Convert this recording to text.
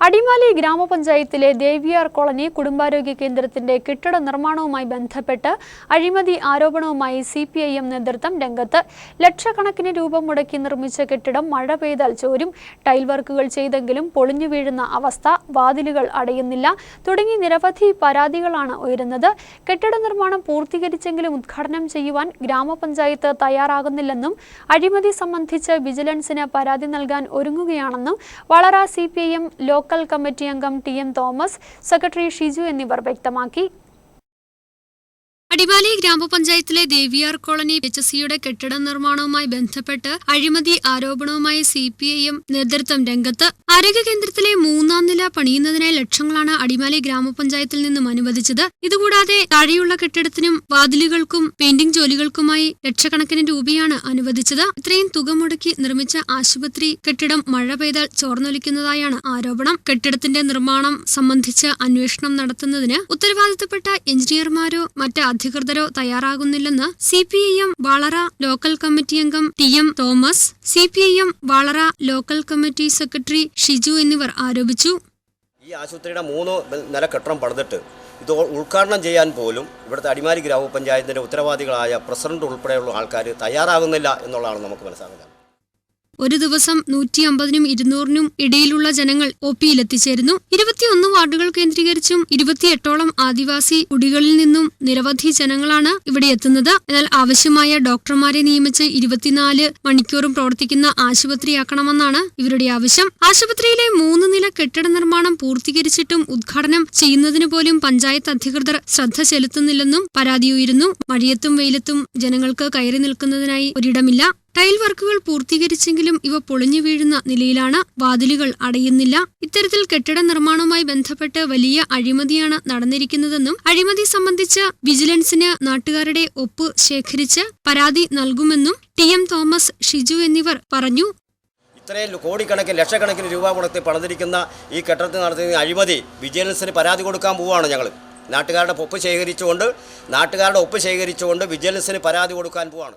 അടിമാലി ഗ്രാമപഞ്ചായത്തിലെ ദേവിയാർ കോളനി കുടുംബാരോഗ്യ കേന്ദ്രത്തിന്റെ കെട്ടിട നിർമ്മാണവുമായി ബന്ധപ്പെട്ട് അഴിമതി ആരോപണവുമായി സി പി ഐ എം നേതൃത്വം രംഗത്ത്. ലക്ഷക്കണക്കിന് രൂപ മുടക്കി നിർമ്മിച്ച കെട്ടിടം മഴ പെയ്താൽ ചോരും. ടൈൽ വർക്കുകൾ ചെയ്തെങ്കിലും പൊളിഞ്ഞു വീഴുന്ന അവസ്ഥ വാതിലുകൾ അടയുന്നില്ല. തുടങ്ങി നിരവധി പരാതികളാണ് ഉയരുന്നത്. കെട്ടിട നിർമ്മാണം പൂർത്തീകരിച്ചെങ്കിലും ഉദ്ഘാടനം ചെയ്യുവാൻ ഗ്രാമപഞ്ചായത്ത് തയ്യാറാകുന്നില്ലെന്നും അഴിമതി സംബന്ധിച്ച് വിജിലൻസിന് പരാതി നൽകാൻ ഒരുങ്ങുകയാണെന്നും Valara C P I M local committee അംഗം T M Thomas secretary Shiju എന്നിവർ വ്യക്തമാക്കി. അടിമാലി ഗ്രാമപഞ്ചായത്തിലെ ദേവിയാർ കോളനി എച്ച് സിയുടെ കെട്ടിട നിർമ്മാണവുമായി ബന്ധപ്പെട്ട് അഴിമതി ആരോപണവുമായി സി പി ഐ എം നേതൃത്വം രംഗത്ത് ആരോഗ്യ കേന്ദ്രത്തിലെ മൂന്നാം നില പണിയുന്നതിനായി ലക്ഷങ്ങളാണ് അടിമാലി ഗ്രാമപഞ്ചായത്തിൽ നിന്നും അനുവദിച്ചത്. ഇതുകൂടാതെ താഴെയുള്ള കെട്ടിടത്തിനും വാതിലുകൾക്കും പെയിന്റിംഗ് ജോലികൾക്കുമായി ലക്ഷക്കണക്കിന് രൂപയാണ് അനുവദിച്ചത്. ഇത്രയും തുക മുടക്കി നിർമ്മിച്ച ആശുപത്രി കെട്ടിടം മഴ പെയ്താൽ ചോർന്നൊലിക്കുന്നതായാണ് ആരോപണം. കെട്ടിടത്തിന്റെ നിർമ്മാണം സംബന്ധിച്ച് അന്വേഷണം നടത്തുന്നതിന് ഉത്തരവാദിത്തപ്പെട്ട എഞ്ചിനീയർമാരോ മറ്റ് അധികൃതരോ തയ്യാറാകുന്നില്ലെന്ന് C P I M Valara local committee അംഗം T M Thomas C P I M Valara local committee secretary Shiju എന്നിവർ ആരോപിച്ചു. ഈ ആശുപത്രിയുടെ മൂന്ന് നില കെട്ടിടം പണിതിട്ട് ഇത് ഉദ്ഘാടനം ചെയ്യാൻ പോലും ഇവിടുത്തെ അടിമാലി ഗ്രാമപഞ്ചായത്തിന്റെ ഉത്തരവാദികളായ പ്രസിഡന്റ് ഉൾപ്പെടെയുള്ള ആൾക്കാർ തയ്യാറാകുന്നില്ല എന്നുള്ളതാണ് നമുക്ക് മനസ്സിലാക്കുന്നത് ഒരു ദിവസം നൂറ്റി അമ്പതിനും ഇരുന്നൂറിനും ഇടയിലുള്ള ജനങ്ങൾ ഒ പിയിലെത്തിച്ചേരുന്നു. ഇരുപത്തിയൊന്ന് വാർഡുകൾ കേന്ദ്രീകരിച്ചും ഇരുപത്തിയെട്ടോളം ആദിവാസി കുടികളിൽ നിന്നും നിരവധി ജനങ്ങളാണ് ഇവിടെ എത്തുന്നത്. എന്നാൽ ആവശ്യമായ ഡോക്ടർമാരെ നിയമിച്ച് ഇരുപത്തിനാല് മണിക്കൂറും പ്രവർത്തിക്കുന്ന ആശുപത്രിയാക്കണമെന്നാണ് ഇവരുടെ ആവശ്യം. ആശുപത്രിയിലെ മൂന്ന് നില കെട്ടിട നിർമ്മാണം പൂർത്തീകരിച്ചിട്ടും ഉദ്ഘാടനം ചെയ്യുന്നതിന് പോലും പഞ്ചായത്ത് അധികൃതർ ശ്രദ്ധ ചെലുത്തുന്നില്ലെന്നും പരാതി ഉയരുന്നു മഴയത്തും വെയിലത്തും ജനങ്ങൾക്ക് കയറി നിൽക്കുന്നതിനായി ഒരിടമില്ല. ടൈൽ വർക്കുകൾ പൂർത്തീകരിച്ചെങ്കിലും ഇവ പൊളിഞ്ഞു വീഴുന്ന നിലയിലാണ് വാതിലുകൾ അടയുന്നില്ല. ഇത്തരത്തിൽ കെട്ടിട നിർമ്മാണവുമായി ബന്ധപ്പെട്ട് വലിയ അഴിമതിയാണ് നടന്നിരിക്കുന്നതെന്നും അഴിമതി സംബന്ധിച്ച് വിജിലൻസിന് നാട്ടുകാരുടെ ഒപ്പ് ശേഖരിച്ച് പരാതി നൽകുമെന്നും ടി എം തോമസ് ഷിജു എന്നിവർ പറഞ്ഞു. ഇത്രയും കോടിക്കണക്കിന് ലക്ഷക്കണക്കിന് രൂപ മുടക്കി പണിതിരിക്കുന്ന ഈ കെട്ടിടത്തിൽ നടത്തുന്ന അഴിമതി വിജിലൻസിന് പരാതി കൊടുക്കാൻ പോവുകയാണ് ഞങ്ങൾ നാട്ടുകാരുടെ ഒപ്പ് ശേഖരിച്ചുകൊണ്ട് നാട്ടുകാരുടെ ഒപ്പ് ശേഖരിച്ചുകൊണ്ട് വിജിലൻസിന് പരാതി കൊടുക്കാൻ പോവുകയാണ്.